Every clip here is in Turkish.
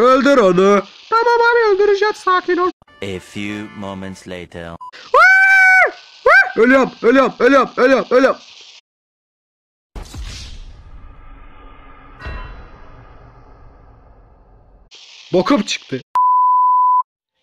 Öldür onu. Tamam abi öldüreceğiz sakin ol. A few moments later. Ölüyorum ölüyorum ölüyorum ölüyorum ölüyorum. Bokum çıktı.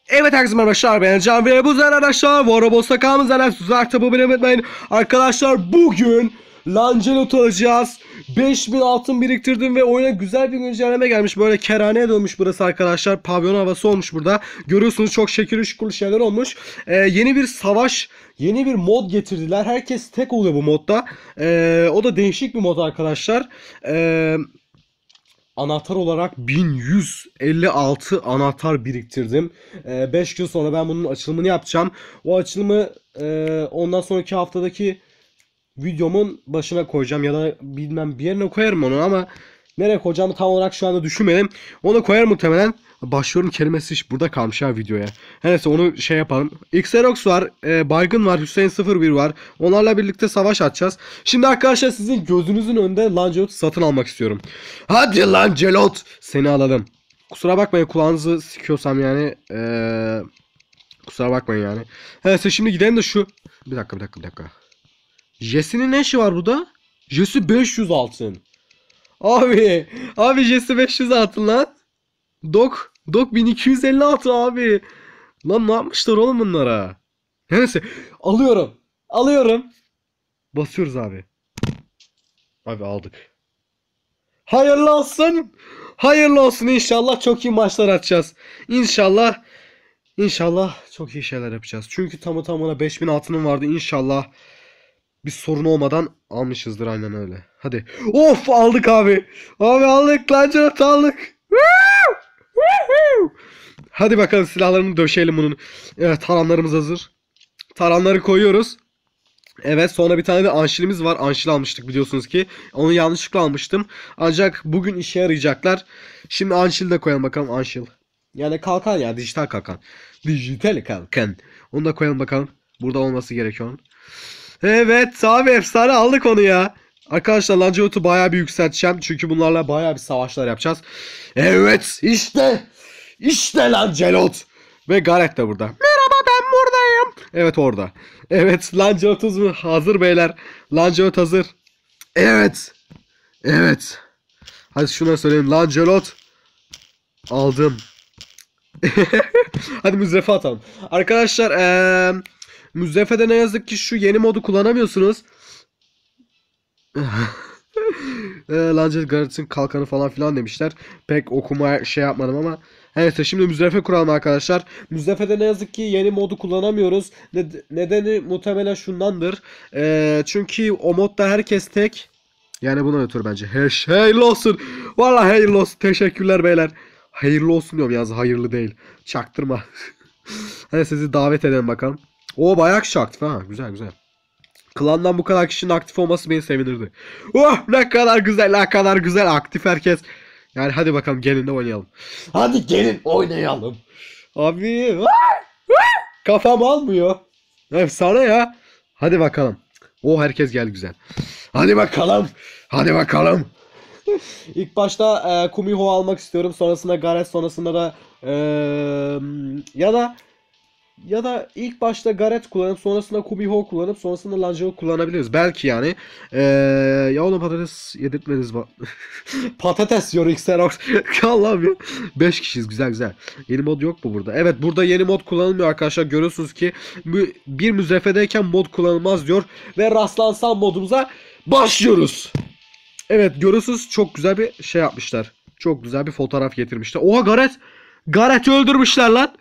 Evet herkese merhaba arkadaşlar ben Can ve bu arkadaşlar Warobos'ta yerler tuzakta bu bölümü unutmayın. Arkadaşlar bugün Lancelot alacağız. 5000 altın biriktirdim ve oyuna güzel bir güncelleme gelmiş. Böyle kerhaneye dönmüş burası arkadaşlar. Pavyon havası olmuş burada. Görüyorsunuz çok şekilli şükürlü şeyler olmuş. Ee, yeni bir savaş yeni bir mod getirdiler. Herkes tek oluyor bu modda. Ee, o da değişik bir mod arkadaşlar. Eee anahtar olarak 1156 anahtar biriktirdim. 5 gün sonra ben bunun açılımını yapacağım. O açılımı e, ondan sonraki haftadaki videomun başına koyacağım ya da bilmem bir yerine koyarım onu ama nereye koyacağımı tam olarak şu anda düşünmedim. Onu koyarım muhtemelen. Başlıyorum kelimesi hiç burada kalmış ha videoya. Her Neyse onu şey yapalım. Xerox var, e, Baygın var, Hüseyin 01 var. Onlarla birlikte savaş açacağız. Şimdi arkadaşlar sizin gözünüzün önünde Lancelot'u satın almak istiyorum. Hadi Lancelot seni alalım. Kusura bakmayın kulağınızı sikiyorsam yani. Ee, kusura bakmayın yani. Neyse şimdi gidelim de şu. Bir dakika bir dakika bir dakika. Jesse'nin ne işi var burada? Jesse 500 altın. Abi. Abi Jesse 500 altın lan. Dok. Dok 1256 abi. Lan ne yapmışlar oğlum bunlara? Neyse. Alıyorum. Alıyorum. Basıyoruz abi. Abi aldık. Hayırlı olsun. Hayırlı olsun inşallah çok iyi maçlar atacağız. İnşallah. İnşallah çok iyi şeyler yapacağız. Çünkü tamı tamına 5000 altınım vardı. İnşallah bir sorun olmadan almışızdır aynen öyle. Hadi. Of aldık abi. Abi aldık. Lancelot aldık. Woo! Woohoo! Hadi bakalım silahlarını döşeyelim bunun. Evet taranlarımız hazır. Taranları koyuyoruz. Evet sonra bir tane de anşilimiz var. Anşil almıştık biliyorsunuz ki. Onu yanlışlıkla almıştım. Ancak bugün işe yarayacaklar. Şimdi anşil de koyalım bakalım anşil. Yani kalkan ya dijital kalkan. Dijital kalkan. Onu da koyalım bakalım. Burada olması gerekiyor. Evet abi efsane aldık onu ya. Arkadaşlar Lancelot'u bayağı bir yükselteceğim. Çünkü bunlarla bayağı bir savaşlar yapacağız. Evet işte. İşte Lancelot. Ve Gareth de burada. Merhaba ben buradayım. Evet orada. Evet Lancelot'umuz mu? hazır beyler. Lancelot hazır. Evet. Evet. Hadi şuna söyleyeyim. Lancelot. Aldım. Hadi müzrefe atalım. Arkadaşlar eee Müzrefe'de ne yazık ki şu yeni modu kullanamıyorsunuz. Lancet Garrett'in kalkanı falan filan demişler. Pek okuma şey yapmadım ama. Evet şimdi müzrefe kuralım arkadaşlar. Müzrefe'de ne yazık ki yeni modu kullanamıyoruz. Ned- nedeni muhtemelen şundandır. E, çünkü o modda herkes tek. Yani buna ötürü bence. Her şey hayırlı olsun. Vallahi hayırlı olsun. Teşekkürler beyler. Hayırlı olsun diyorum yalnız hayırlı değil. Çaktırma. Hadi sizi davet edelim bakalım. O bayağı kişi aktif ha. Güzel güzel. Klandan bu kadar kişinin aktif olması beni sevinirdi. Oh ne kadar güzel ne kadar güzel aktif herkes. Yani hadi bakalım gelin de oynayalım. Hadi gelin oynayalım. Abi kafam almıyor. Efsane ya. Hadi bakalım. O herkes geldi güzel. Hadi bakalım. Hadi bakalım. İlk başta e, Kumiho almak istiyorum. Sonrasında Gareth, sonrasında da e, ya da ya da ilk başta Gareth kullanıp sonrasında Kumiho kullanıp sonrasında Lancelot kullanabiliriz. Belki yani. Ee, ya oğlum patates yedirtmediniz bak. patates yiyor Xerox. Allah'ım ya. 5 kişiyiz güzel güzel. Yeni mod yok mu burada? Evet burada yeni mod kullanılmıyor arkadaşlar. Görüyorsunuz ki bir müzrefedeyken mod kullanılmaz diyor. Ve rastlansam modumuza başlıyoruz. Evet görüyorsunuz çok güzel bir şey yapmışlar. Çok güzel bir fotoğraf getirmişler. Oha Gareth. Gareth'i öldürmüşler lan.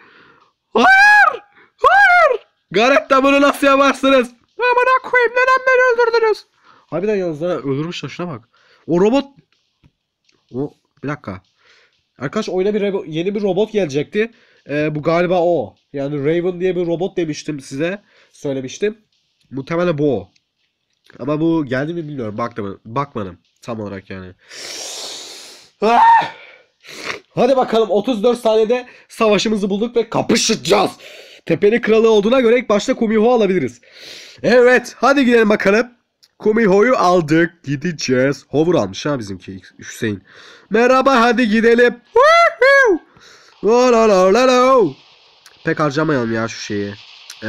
Hayır! Hayır! Gareth de bunu nasıl yaparsınız? Amına koyayım neden beni öldürdünüz? Harbiden yalnız ha öldürmüşler şuna bak. O robot... O bir dakika. Arkadaş oyuna bir rebo- yeni bir robot gelecekti. Ee, bu galiba o. Yani Raven diye bir robot demiştim size. Söylemiştim. Muhtemelen bu o. Ama bu geldi mi bilmiyorum. Baktım, bakmadım tam olarak yani. Ah! Hadi bakalım 34 saniyede savaşımızı bulduk ve kapışacağız. Tepenin kralı olduğuna göre ilk başta Kumiho alabiliriz. Evet hadi gidelim bakalım. Kumiho'yu aldık. Gideceğiz. Hover almış ha bizimki Hüseyin. Merhaba hadi gidelim. Pek harcamayalım ya şu şeyi. Ee,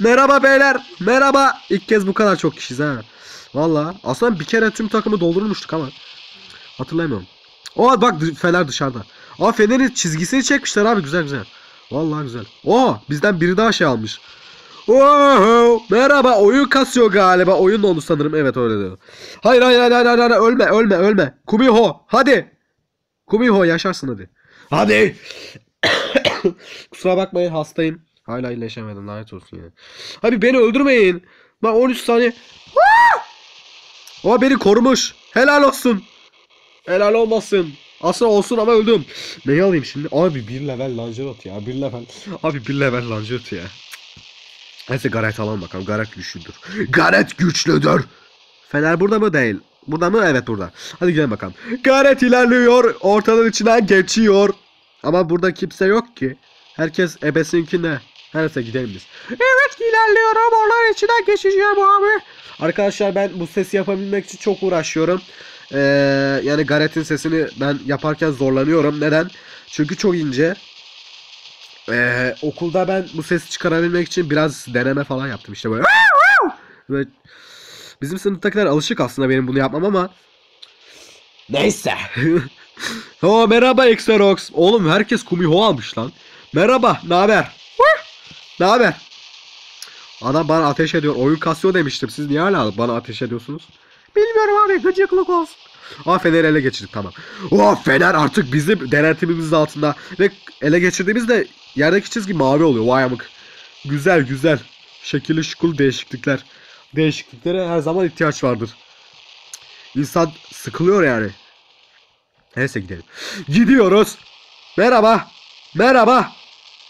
merhaba beyler. Merhaba. İlk kez bu kadar çok kişiyiz ha. Valla. Aslında bir kere tüm takımı doldurmuştuk ama. Hatırlamıyorum. O bak Fener dışarıda. Aa Fener'in çizgisini çekmişler abi güzel güzel. Vallahi güzel. Oo bizden biri daha şey almış. Oo, merhaba oyun kasıyor galiba. Oyun dondu sanırım. Evet öyle diyor. Hayır hayır hayır hayır, hayır. ölme ölme ölme. Kumiho hadi. Kumiho yaşarsın hadi. Hadi. Kusura bakmayın hastayım. Hala iyileşemedim lanet olsun ya. Abi beni öldürmeyin. Bak 13 saniye. O beni korumuş. Helal olsun. Helal olmasın. Aslında olsun ama öldüm. Neyi alayım şimdi? Abi bir level Lancelot ya. Bir level. Abi bir level Lancelot ya. Neyse Gareth alalım bakalım. Gareth güçlüdür. Gareth güçlüdür. Fener burada mı değil? Burada mı? Evet burada. Hadi gidelim bakalım. Gareth ilerliyor. Ortadan içinden geçiyor. Ama burada kimse yok ki. Herkes ebesinkinde. Her neyse gidelim biz. Evet ilerliyorum. Oradan içinden geçeceğim abi. Arkadaşlar ben bu sesi yapabilmek için çok uğraşıyorum. Ee, yani Gareth'in sesini ben yaparken zorlanıyorum. Neden? Çünkü çok ince. Ee, okulda ben bu sesi çıkarabilmek için biraz deneme falan yaptım işte böyle. Ve bizim sınıftakiler alışık aslında benim bunu yapmam ama neyse. Ho merhaba Xerox. Oğlum herkes Kumiho almış lan. Merhaba, ne haber? Ne haber? Adam bana ateş ediyor. Oyun kasıyor demiştim. Siz niye hala bana ateş ediyorsunuz? Bilmiyorum abi. Gıcıklık olsun. Aa Fener'i ele geçirdik tamam. Oh Fener artık bizim denetimimiz altında. Ve ele geçirdiğimizde yerdeki çizgi mavi oluyor. Vay amık. Güzel güzel. Şekilli şukul değişiklikler. Değişikliklere her zaman ihtiyaç vardır. İnsan sıkılıyor yani. Neyse gidelim. Gidiyoruz. Merhaba. Merhaba.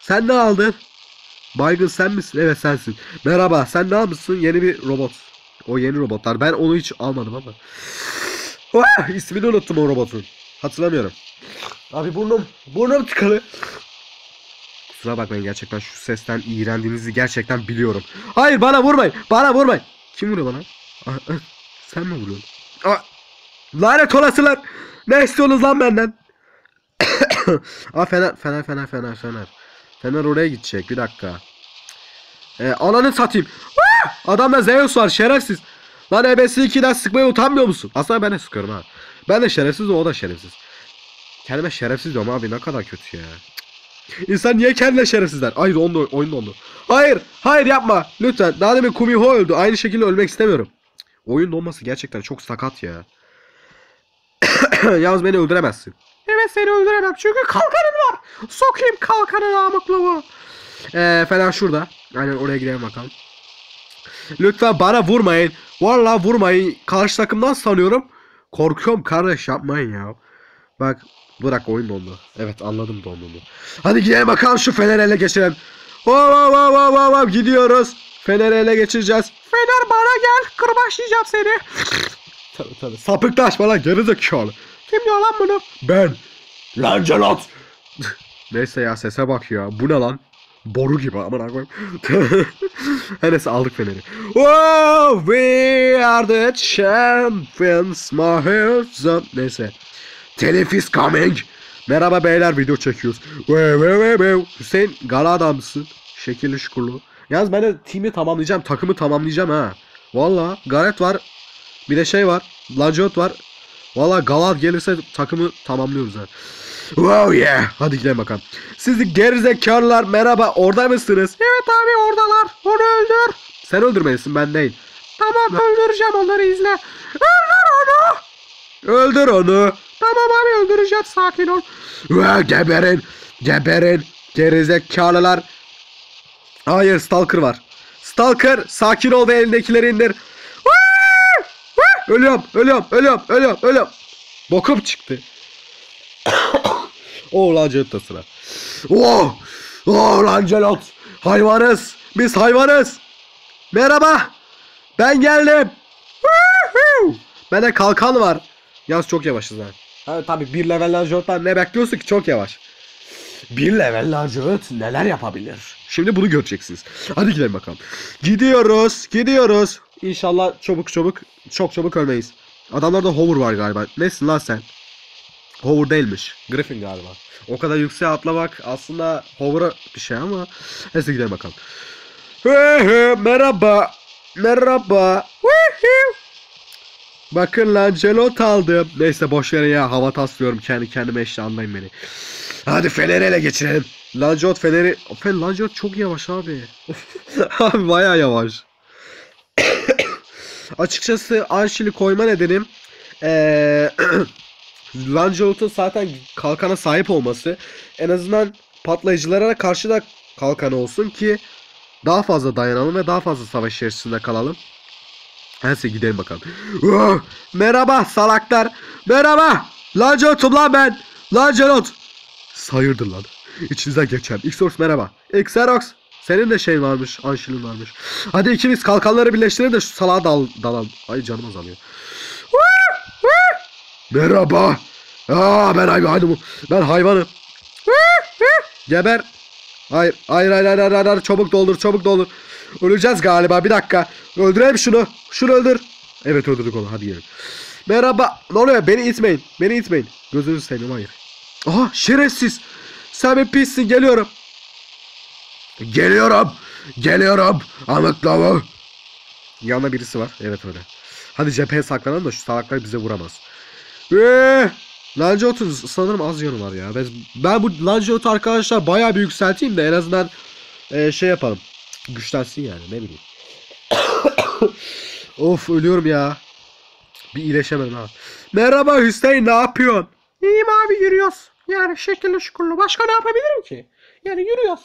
Sen ne aldın? Baygın sen misin? Evet sensin. Merhaba. Sen ne almışsın? Yeni bir robot. O yeni robotlar. Ben onu hiç almadım ama. Vah, ismini unuttum o robotun. Hatırlamıyorum. Abi burnum. Burnum tıkalı. Kusura bakmayın gerçekten şu sesten iğrendiğinizi gerçekten biliyorum. Hayır bana vurmayın. Bana vurmayın. Kim vuruyor bana? Aa, aa, Sen mi vuruyorsun? Aa, lanet olasılar. Ne istiyorsunuz lan benden? Aa Fener Fener Fener Fener Fener. Fener oraya gidecek bir dakika. Ee, ananı satayım. Ah! Adamda Zeus var şerefsiz. Lan ebesi 2'den sıkmaya utanmıyor musun? Aslında ben de sıkıyorum ha. Ben de şerefsiz o da şerefsiz. Kendime şerefsiz diyorum abi ne kadar kötü ya. İnsan niye kendine şerefsiz der? Hayır ondu, oyun dondu. Hayır, hayır yapma. Lütfen. Daha demin Kumiho öldü. Aynı şekilde ölmek istemiyorum. Oyun donması gerçekten çok sakat ya. Yalnız beni öldüremezsin. Evet seni öldüremem çünkü kalkanın var. Sokayım kalkanın amıklığı. Eee Fener şurada. Aynen oraya gidelim bakalım. Lütfen bana vurmayın. Vallahi vurmayın. Karşı takımdan sanıyorum. Korkuyorum kardeş yapmayın ya. Bak bırak oyun dondu. Evet anladım donduğunu. Hadi gidelim bakalım şu Fener'i ele geçirelim. Vav vav vav vav vav vav gidiyoruz. Fener'i ele geçireceğiz. Fener bana gel. Kırbaçlayacağım seni. tabii tabii. Sapıklaşma lan gerizekalı. Kim diyor lan bunu? Ben. Lancelot. Neyse ya sese bak ya. Bu ne lan? Boru gibi aman koyayım. Her neyse aldık Fener'i. Oh, we are the champions, my heart's. Neyse. Telif is coming. Merhaba beyler video çekiyoruz. Ve ve ve ve. Hüseyin gala adamsın. Şekilli şukurlu. Yalnız ben de team'i tamamlayacağım. Takımı tamamlayacağım ha. Valla Gareth var. Bir de şey var. Lancelot var. Valla Galat gelirse takımı tamamlıyoruz ha. Wow yeah. Hadi gidelim bakalım. Siz gerizekalılar merhaba orada mısınız? Evet abi oradalar. Onu öldür. Sen öldürmelisin ben değil. Tamam öldüreceğim onları izle. Öldür onu. Öldür onu. Tamam abi öldüreceğim sakin ol. Ve geberin. Geberin. Gerizekalılar. Hayır Stalker var. Stalker sakin ol ve elindekileri indir. Ölüyorum, ölüyorum, ölüyorum, ölüyorum, ölüyorum. Bokum çıktı. O Lancelot da sıra. Oh! Oh Lancelot! Hayvanız! Biz hayvanız! Merhaba! Ben geldim! Bende kalkan var. Yalnız çok yavaşız lan. Ha, tabii bir level Lancelot'tan ne bekliyorsun ki çok yavaş. Bir level Lancelot neler yapabilir? Şimdi bunu göreceksiniz. Hadi gidelim bakalım. Gidiyoruz, gidiyoruz. İnşallah çabuk çabuk, çok çabuk ölmeyiz. Adamlarda hover var galiba. Nesin lan sen? Hover değilmiş. Griffin galiba. O kadar yükseğe atlamak aslında hover'a bir şey ama neyse gidelim bakalım. Merhaba. Merhaba. Bakın lan celot aldım. Neyse boş verin ya hava taslıyorum kendi kendime işte anlayın beni. Hadi feneri ele geçirelim. Lancelot feneri... Fen Lancelot çok yavaş abi. abi baya yavaş. Açıkçası Anşil'i koyma nedenim ee, Lancelot'un zaten kalkana sahip olması en azından patlayıcılara karşı da kalkan olsun ki daha fazla dayanalım ve daha fazla savaş içerisinde kalalım. Neyse gidelim bakalım. Oh, merhaba salaklar. Merhaba. Lancelot'um lan ben. Lancelot. Sayırdır lan. İçinizden geçen. Xerox merhaba. Xerox. Senin de şey varmış. Anşil'in varmış. Hadi ikimiz kalkanları birleştirelim de şu salağa dal dalalım. Ay canım azalıyor. Merhaba. Aa ben hayvanım. Ben hayvanım. Geber. Hayır, hayır, hayır, hayır, hayır, hayır, çabuk doldur, çabuk doldur. Öleceğiz galiba, bir dakika. Öldürelim şunu, şunu öldür. Evet öldürdük onu, hadi gelin. Merhaba, ne oluyor? Beni itmeyin, beni itmeyin. Gözünüzü seveyim, hayır. Aha, şerefsiz. Sen bir pissin, geliyorum. Geliyorum, geliyorum. Amıklavı. Yanında birisi var, evet öyle. Hadi cepheye saklanalım da şu salaklar bize vuramaz. Eee! Lancelot'un sanırım az yanı var ya. Ben, ben bu Lancelot'u arkadaşlar bayağı bir yükselteyim de en azından e, şey yapalım. Güçlensin yani ne bileyim. of ölüyorum ya. Bir iyileşemedim ha. Merhaba Hüseyin ne yapıyorsun? İyiyim abi yürüyoruz. Yani şekilli şukurlu. Başka ne yapabilirim ki? Yani yürüyoruz.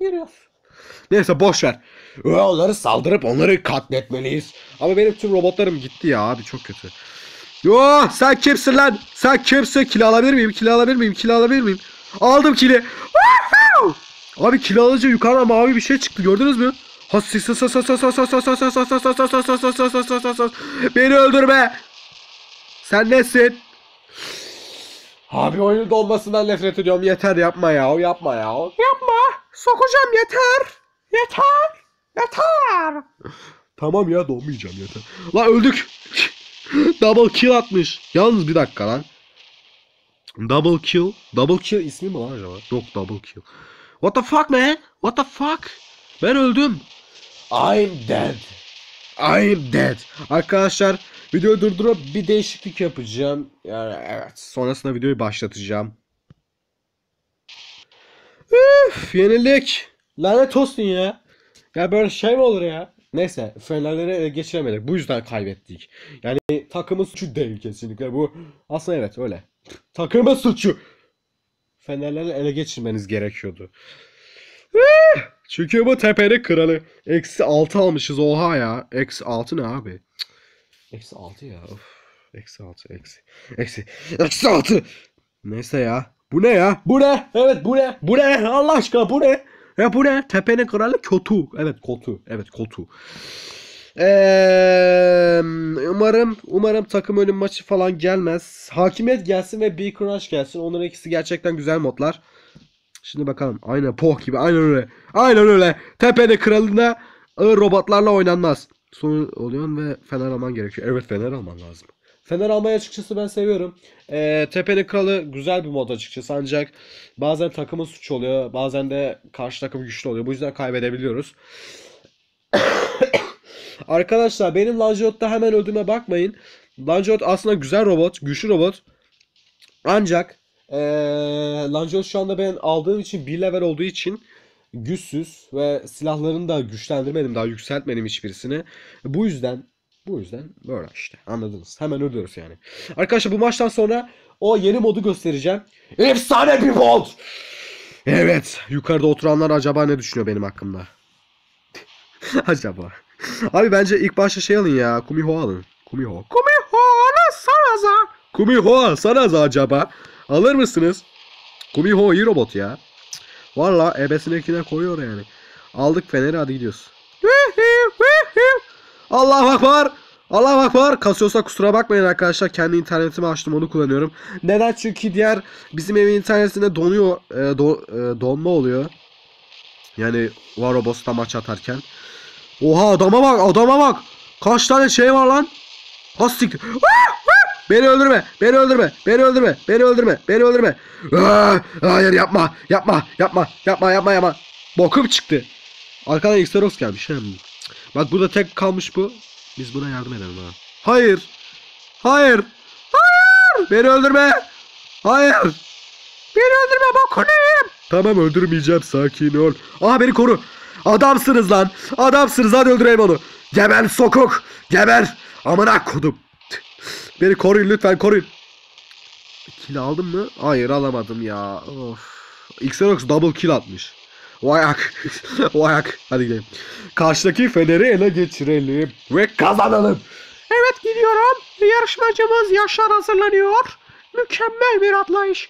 Yürüyoruz. Neyse boş ver. Onları saldırıp onları katletmeliyiz. Ama benim tüm robotlarım gitti ya abi çok kötü. Yo sen kimsin lan? Sen kimsin? Kil alabilir miyim? Kil alabilir miyim? Kil alabilir miyim? Aldım kili. Abi kil alınca yukarıdan mavi bir şey çıktı gördünüz mü? Beni öldürme. Sen nesin? Abi oyunun donmasından nefret ediyorum. Yeter yapma ya. Yapma ya. Yapma. Sokacağım yeter. Yeter. Yeter. tamam ya donmayacağım yeter. La öldük. Double kill atmış. Yalnız bir dakika lan. Double kill. Double kill ismi mi lan acaba? Yok double kill. What the fuck man? What the fuck? Ben öldüm. I'm dead. I'm dead. Arkadaşlar videoyu durdurup bir değişiklik yapacağım. Yani evet. Sonrasında videoyu başlatacağım. Üf, yenildik. Lanet olsun ya. Ya böyle şey mi olur ya? Neyse Fenerleri ele geçiremedik. Bu yüzden kaybettik. Yani takımın suçu değil kesinlikle. Bu aslında evet öyle. Takımın suçu. Fenerleri ele geçirmeniz gerekiyordu. Eh, Çünkü bu tepenin kralı. Eksi 6 almışız oha ya. Eksi 6 ne abi? Eksi 6 ya. Of. Eksi 6 eksi. Eksi. Eksi 6. Neyse ya. Bu ne ya? Bu ne? Evet bu ne? Bu ne? Allah aşkına bu ne? Ya bu ne? Tepenin kralı Kotu. Evet Kotu. Evet Kotu. Eee, umarım umarım takım ölüm maçı falan gelmez. Hakimiyet gelsin ve B Crush gelsin. Onların ikisi gerçekten güzel modlar. Şimdi bakalım. Aynen Poh gibi. Aynen öyle. Aynen öyle. Tepenin kralında ağır robotlarla oynanmaz. Sonu oluyor ve Fener alman gerekiyor. Evet Fener alman lazım. Fener almayı açıkçası ben seviyorum. Ee, Tepe'nin kralı güzel bir mod açıkçası ancak bazen takımın suçu oluyor. Bazen de karşı takım güçlü oluyor. Bu yüzden kaybedebiliyoruz. Arkadaşlar benim Lancelot'ta hemen öldüğüme bakmayın. Lancelot aslında güzel robot, güçlü robot. Ancak ee, Lancelot şu anda ben aldığım için bir level olduğu için güçsüz ve silahlarını da güçlendirmedim daha yükseltmedim hiçbirisini. Bu yüzden bu yüzden böyle işte anladınız. Hemen ölüyoruz yani. Arkadaşlar bu maçtan sonra o yeni modu göstereceğim. Efsane bir mod. Evet. Yukarıda oturanlar acaba ne düşünüyor benim hakkımda? acaba. Abi bence ilk başta şey alın ya. Kumiho alın. Kumiho. Kumiho alırsanıza. Kumiho alsanıza acaba. Alır mısınız? Kumiho iyi robot ya. Valla ebesindekine koyuyor yani. Aldık feneri hadi gidiyoruz. Allah akbar. Allah akbar. Kasıyorsa kusura bakmayın arkadaşlar. Kendi internetimi açtım onu kullanıyorum. Neden? Çünkü diğer bizim evin internetinde donuyor. e, do- e, donma oluyor. Yani Warobos'ta maç atarken. Oha adama bak adama bak. Kaç tane şey var lan. Hastik. Beni öldürme. Beni öldürme. Beni öldürme. Beni öldürme. Beni öldürme. Aa, hayır yapma. Yapma. Yapma. Yapma yapma yapma. Bokum çıktı. Arkadan Xerox gelmiş. Hem. Bak burada tek kalmış bu. Biz buna yardım edelim ha. Hayır. Hayır. Hayır. Beni öldürme. Hayır. Beni öldürme bokunuyum. Tamam öldürmeyeceğim sakin ol. Aa beni koru. Adamsınız lan. Adamsınız hadi öldüreyim onu. Geber sokuk. Geber. Amına kodum. Beni koruyun lütfen koruyun. Kill aldım mı? Hayır alamadım ya. Of. Xerox double kill atmış. Vayak. Vayak. Hadi gidelim. Karşıdaki feneri ele geçirelim. Ve kazanalım. Evet gidiyorum. Yarışmacımız Yaşar hazırlanıyor. Mükemmel bir atlayış.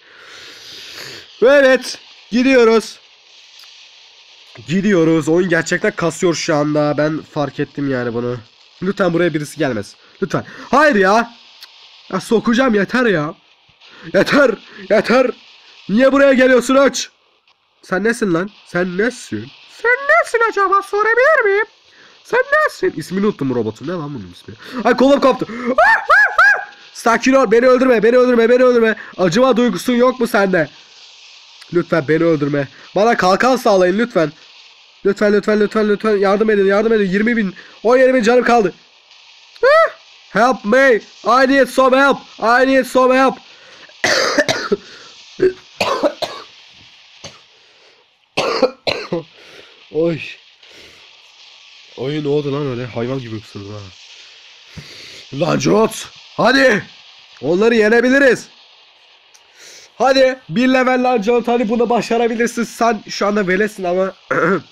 Evet. Gidiyoruz. Gidiyoruz. Oyun gerçekten kasıyor şu anda. Ben fark ettim yani bunu. Lütfen buraya birisi gelmez. Lütfen. Hayır ya. Ya sokacağım yeter ya. Yeter. Yeter. Niye buraya geliyorsun aç? Sen nesin lan? Sen nesin? Sen nesin acaba sorabilir miyim? Sen nesin? İsmini unuttum robotun. Ne lan bunun ismi? Ay kolum koptu. Ah, ah, ah! Sakin ol. Beni öldürme. Beni öldürme. Beni öldürme. Acıma duygusun yok mu sende? Lütfen beni öldürme. Bana kalkan sağlayın lütfen. Lütfen lütfen lütfen lütfen yardım edin yardım edin 20 bin 17 bin canım kaldı. Help me. I need some help. I need some help. Oy. Oy ne oldu lan öyle hayvan gibi ısırdın ha. Lan Jot. Hadi. Onları yenebiliriz. Hadi bir level lan Jot hadi bunu başarabilirsin. Sen şu anda velesin ama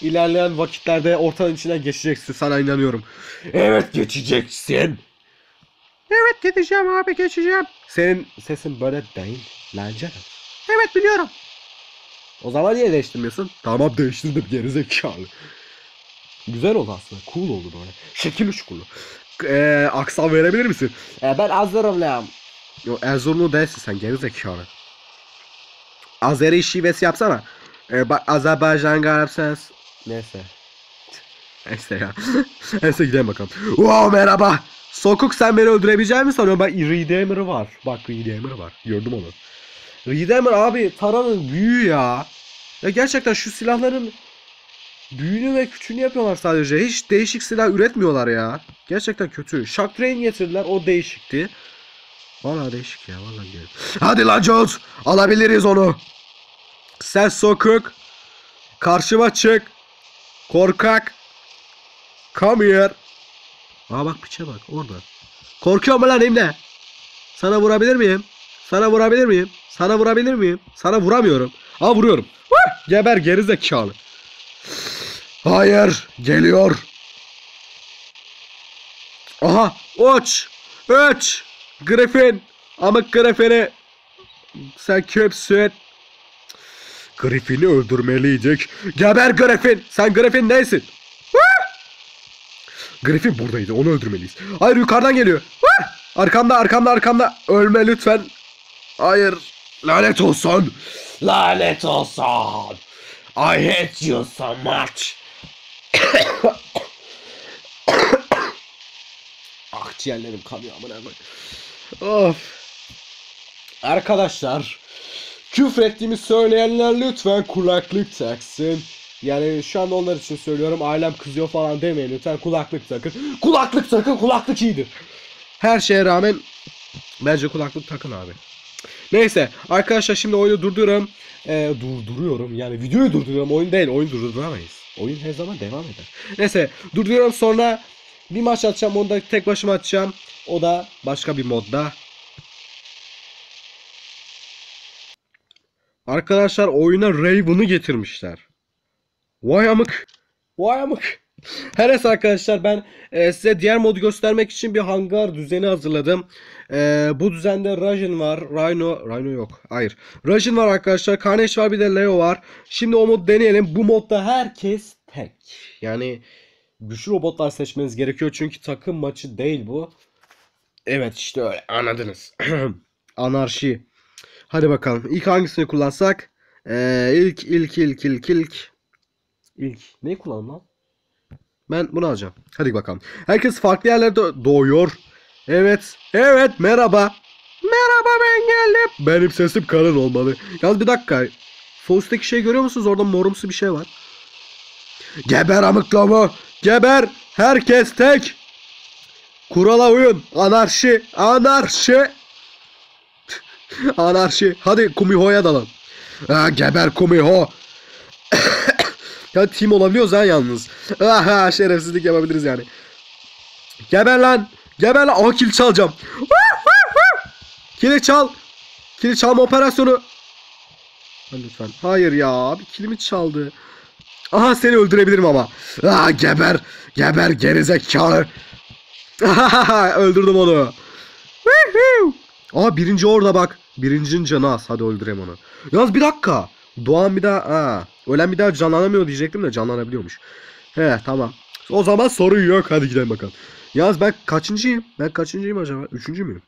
ilerleyen vakitlerde ortanın içine geçeceksin sana inanıyorum. Evet geçeceksin. Evet gideceğim abi geçeceğim. Senin sesin böyle değil lan canım. Evet biliyorum. O zaman niye değiştirmiyorsun? Tamam değiştirdim gerizekalı. Güzel oldu aslında. Cool oldu böyle. Şekil uçkulu. Eee aksan verebilir misin? E, ben lan. Yo Erzurumlu değilsin sen gerizekalı. Azeri şivesi yapsana. E, bak Azerbaycan garip ses. Neyse. Neyse ya. Neyse gidelim bakalım. Wow merhaba. Sokuk sen beni öldürebilecek mi sanıyorum? Bak Redeemer var. Bak Redeemer var. Gördüm onu. Redeemer abi Tara'nın büyüğü ya. Ya gerçekten şu silahların büyüğünü ve küçüğünü yapıyorlar sadece. Hiç değişik silah üretmiyorlar ya. Gerçekten kötü. Shock Train getirdiler. O değişikti. Vallahi değişik ya. Vallahi diyorum. Hadi lan Jones. Alabiliriz onu. Sen sokuk. Karşıma çık. Korkak. Come here. Aa bak piçe bak orada. Korkuyor mu lan imle? Sana vurabilir miyim? Sana vurabilir miyim? Sana vurabilir miyim? Sana vuramıyorum. Aa vuruyorum. Geber gerizekalı. Hayır. Geliyor. Aha. Uç. Uç. Griffin. Amık Griffin'i. Sen kimsin? Griffin'i öldürmeliydik. Geber Griffin. Sen Griffin neysin? Griffin buradaydı. Onu öldürmeliyiz. Hayır yukarıdan geliyor. Arkamda arkamda arkamda. Ölme lütfen. Hayır. Lanet olsun. Lanet olsun. I hate you so much. Akciğerlerim kanıyor amına koyayım. Of. Arkadaşlar. Küfrettiğimi söyleyenler lütfen kulaklık taksın. Yani şu anda onlar için söylüyorum. Ailem kızıyor falan demeyin lütfen kulaklık takın. Kulaklık takın kulaklık iyidir. Her şeye rağmen bence kulaklık takın abi. Neyse arkadaşlar şimdi oyunu durduruyorum. Ee, durduruyorum yani videoyu durduruyorum oyun değil oyun durduramayız. Oyun her zaman devam eder. Neyse durduruyorum sonra bir maç atacağım onu da tek başıma atacağım. O da başka bir modda. Arkadaşlar oyuna Raven'ı getirmişler. Vay amık. Vay amık. Her neyse arkadaşlar ben e, size diğer modu göstermek için bir hangar düzeni hazırladım. E, bu düzende Rajin var. Rhino. Rhino yok. Hayır. Rajin var arkadaşlar. Carnage var bir de Leo var. Şimdi o modu deneyelim. Bu modda herkes tek. Yani güçlü robotlar seçmeniz gerekiyor. Çünkü takım maçı değil bu. Evet işte öyle anladınız. Anarşi. Hadi bakalım. İlk hangisini kullansak? Ee, ilk ilk ilk ilk ilk. İlk. Neyi kullanalım lan? Ben bunu alacağım. Hadi bakalım. Herkes farklı yerlerde doğuyor. Evet. Evet merhaba. Merhaba ben geldim. Benim sesim kalın olmalı. Yalnız bir dakika. Sol üstteki şey görüyor musunuz? Orada morumsu bir şey var. Geber amıklamı. Geber. Herkes tek. Kurala uyun. Anarşi. Anarşi. Anarşi. Hadi Kumiho'ya dalın. Ha, geber Kumiho. ya team olabiliyoruz ha yalnız. Aha şerefsizlik yapabiliriz yani. Geber lan. Geber lan. Kill çalacağım. Kili çal. Kili çalma operasyonu. Lütfen. Hayır ya. Abi kilimi çaldı. Aha seni öldürebilirim ama. Aa, geber. Geber gerizekalı. Öldürdüm onu. Aa birinci orada bak. Birincinin canı az. Hadi öldüreyim onu. Yalnız bir dakika. Doğan bir daha. Ha. Ölen bir daha canlanamıyor diyecektim de canlanabiliyormuş. He tamam. O zaman sorun yok. Hadi gidelim bakalım. Yalnız ben kaçıncıyım? Ben kaçıncıyım acaba? Üçüncü müyüm?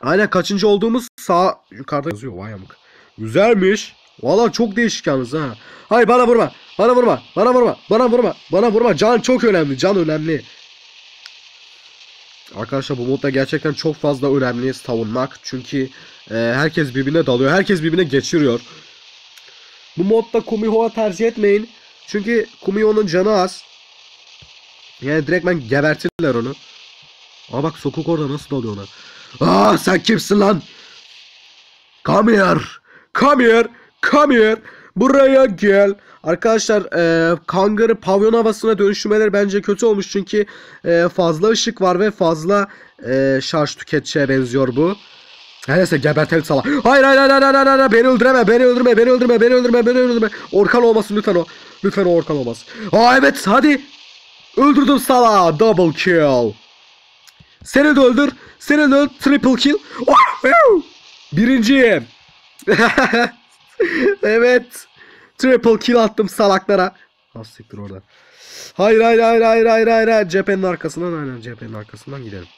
Aynen kaçıncı olduğumuz sağ yukarıda yazıyor. Vay amık. Güzelmiş. Valla çok değişik yalnız ha. Hayır bana vurma. Bana vurma. Bana vurma. Bana vurma. Bana vurma. Can çok önemli. Can önemli. Arkadaşlar bu modda gerçekten çok fazla önemli savunmak. Çünkü e, herkes birbirine dalıyor. Herkes birbirine geçiriyor. Bu modda Kumiho'ya tercih etmeyin. Çünkü Kumiho'nun canı az. Yani direktmen gebertirler onu. Aa bak sokuk orada nasıl dalıyor ona. Aa sen kimsin lan? Come here. Come here. Come here. Buraya gel. Arkadaşlar e, kangarı pavyon havasına dönüştürmeleri bence kötü olmuş çünkü e, fazla ışık var ve fazla e, şarj tüketiciye benziyor bu. Her neyse gebertelim sala. Hayır hayır hayır hayır hayır hayır beni öldüreme beni öldürme beni öldürme beni öldürme beni öldürme. Orkan olmasın lütfen o. Lütfen o Orkan olmasın. Aa evet hadi. Öldürdüm sala. Double kill. Seni de öldür. Seni de öldür. Triple kill. Birinciyim. evet. Triple kill attım salaklara. Siktir orada. Hayır hayır hayır hayır hayır hayır hayır. Cephenin arkasından aynen cephenin arkasından gidelim.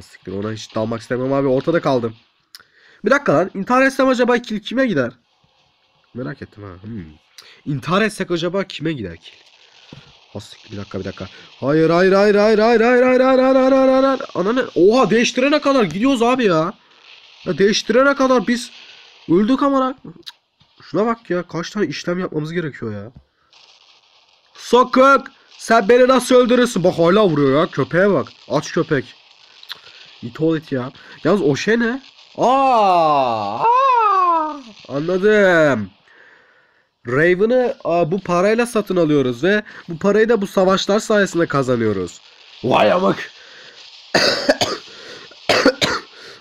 Siktir ona hiç dalmak istemem abi ortada kaldım. Bir dakika lan intihar etsem acaba kill kime gider? Merak ettim ha. Hmm. İntihar etsek acaba kime gider kill? Siktir bir dakika bir dakika. Hayır hayır hayır hayır hayır hayır hayır hayır hayır hayır hayır hayır. Ananı oha değiştirene kadar gidiyoruz abi ya. Ya değiştirene kadar biz öldük ama Şuna bak ya kaç tane işlem yapmamız gerekiyor ya. Sokak sen beni nasıl öldürürsün? Bak hala vuruyor ya köpeğe bak. Aç köpek. İt ol it ya. Yalnız o şey ne? Aa, aa, anladım. Raven'ı bu parayla satın alıyoruz ve bu parayı da bu savaşlar sayesinde kazanıyoruz. Vay amık.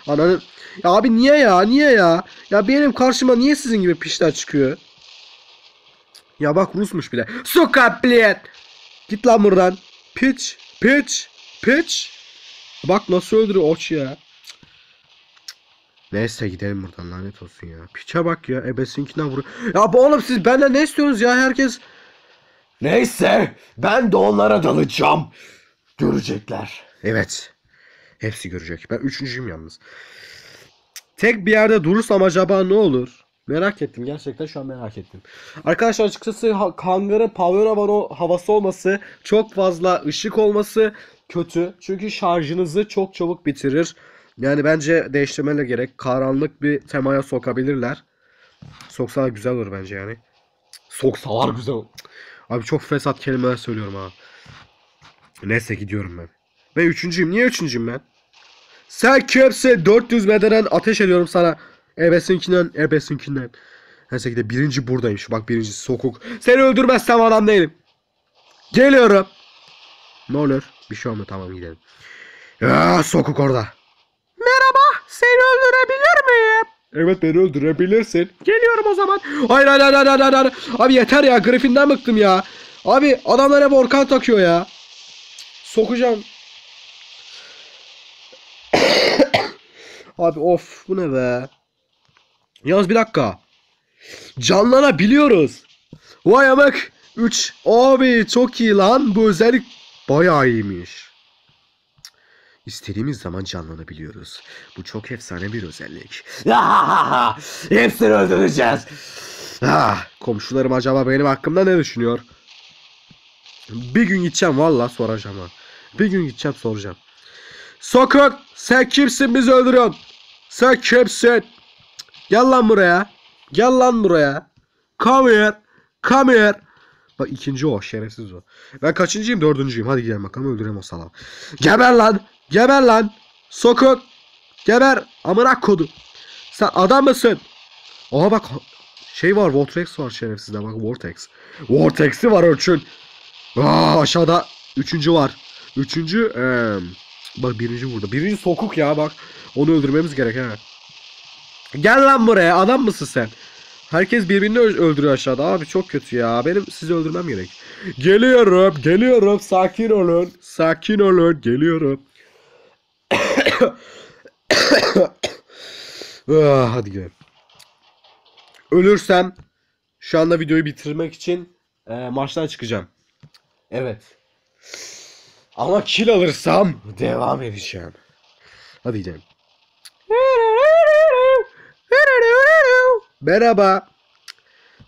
Ananı ya abi niye ya? Niye ya? Ya benim karşıma niye sizin gibi pişler çıkıyor? Ya bak Rusmuş bile. Suka bled. Git lan buradan. Piç. Piç. Piç. Bak nasıl öldürüyor oç ya. Neyse gidelim buradan lanet olsun ya. Piçe bak ya. Ebesinkinden vuruyor. Ya bu oğlum siz benden ne istiyorsunuz ya herkes? Neyse ben de onlara dalacağım. Görecekler. Evet. Hepsi görecek. Ben üçüncüyüm yalnız. Tek bir yerde durursam acaba ne olur? Merak ettim. Gerçekten şu an merak ettim. Arkadaşlar açıkçası Kangarı pavyon havası olması, çok fazla ışık olması kötü. Çünkü şarjınızı çok çabuk bitirir. Yani bence değiştirmeler gerek. Karanlık bir temaya sokabilirler. Soksalar güzel olur bence yani. Soksalar güzel olur. Abi çok fesat kelimeler söylüyorum ha. Neyse gidiyorum ben. Ben üçüncüyüm. Niye üçüncüyüm ben? Sen kimsin? 400 metreden ateş ediyorum sana. Ebesinkinden, ebesinkinden. Neyse ki de birinci buradaymış. Bak birinci sokuk. Seni öldürmezsem adam değilim. Geliyorum. Ne olur? Bir şey olmuyor. Tamam gidelim. Ya sokuk orada. Merhaba. Seni öldürebilir miyim? Evet beni öldürebilirsin. Geliyorum o zaman. Hayır hayır hayır hayır hayır. hayır. Abi yeter ya. Griffin'den bıktım ya. Abi adamlar hep orkan takıyor ya. Sokacağım. Abi of bu ne be? Yalnız bir dakika. Canlanabiliyoruz. Vay amak. 3. Abi çok iyi lan. Bu özellik bayağı iyiymiş. İstediğimiz zaman canlanabiliyoruz. Bu çok efsane bir özellik. Hepsini öldüreceğiz. Ah, komşularım acaba benim hakkımda ne düşünüyor? Bir gün gideceğim valla soracağım ha. Bir gün gideceğim soracağım. Sokak sen kimsin bizi öldürüyorsun? Sen kimsin? Gel lan buraya. Gel lan buraya. Come here. Come here. Bak ikinci o şerefsiz o. Ben kaçıncıyım? Dördüncüyüm. Hadi gidelim bakalım öldüreyim o salağı. Geber lan. Geber lan. Sokak. Geber. Amına kodu. Sen adam mısın? Oha bak şey var Vortex var şerefsizde bak Vortex. Vortex'i var ölçün. Aa, aşağıda üçüncü var. Üçüncü eee bak birinci burada. Birinci sokuk ya bak. Onu öldürmemiz gerek ha. Gel lan buraya adam mısın sen? Herkes birbirini öldürüyor aşağıda abi çok kötü ya. Benim sizi öldürmem gerek. Geliyorum geliyorum sakin olun. Sakin olun geliyorum. Ah, hadi gidelim. Ölürsem şu anda videoyu bitirmek için e, maçtan çıkacağım. Evet. Ama kill alırsam devam edeceğim. Hadi gidelim. Merhaba.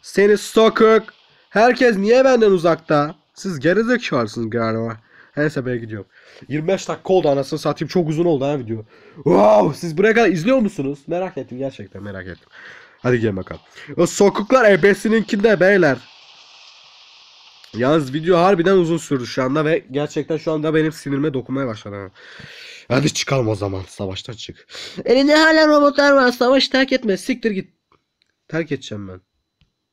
Seni sokak. Herkes niye benden uzakta? Siz gerizekalısınız galiba. Neyse ben gidiyorum. 25 dakika oldu anasını satayım. Çok uzun oldu ha video. Wow, siz buraya kadar izliyor musunuz? Merak ettim gerçekten merak ettim. Hadi gelin bakalım. O sokuklar ebesininkinde beyler. Yalnız video harbiden uzun sürdü şu anda ve gerçekten şu anda benim sinirime dokunmaya başladı. ha. Hadi çıkalım o zaman. Savaştan çık. Elinde hala robotlar var. Savaş terk etme. Siktir git. Terk edeceğim ben.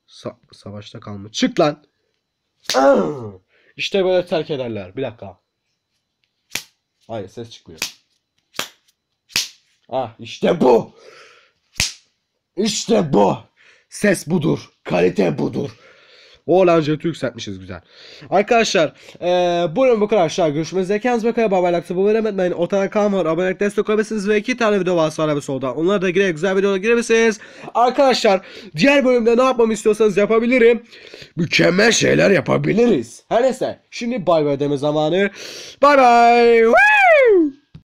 Sa- savaşta kalma. Çık lan. İşte böyle terk ederler. Bir dakika. Hayır ses çıkmıyor. Ah işte bu. İşte bu. Ses budur. Kalite budur. O lan jeti yükseltmişiz güzel. Arkadaşlar eee bu bölüm bu kadar aşağı görüşmek üzere. Kendinize bakın. Bye bye. Like, bu unutmayın. Ortada kan var. Abonelik destek olabilirsiniz ve iki tane video var sağda ve solda. Onlara da girerek güzel videolara girebilirsiniz. Arkadaşlar diğer bölümde ne yapmamı istiyorsanız yapabilirim. Mükemmel şeyler yapabiliriz. Her neyse. Şimdi bay bay deme zamanı. Bay bay.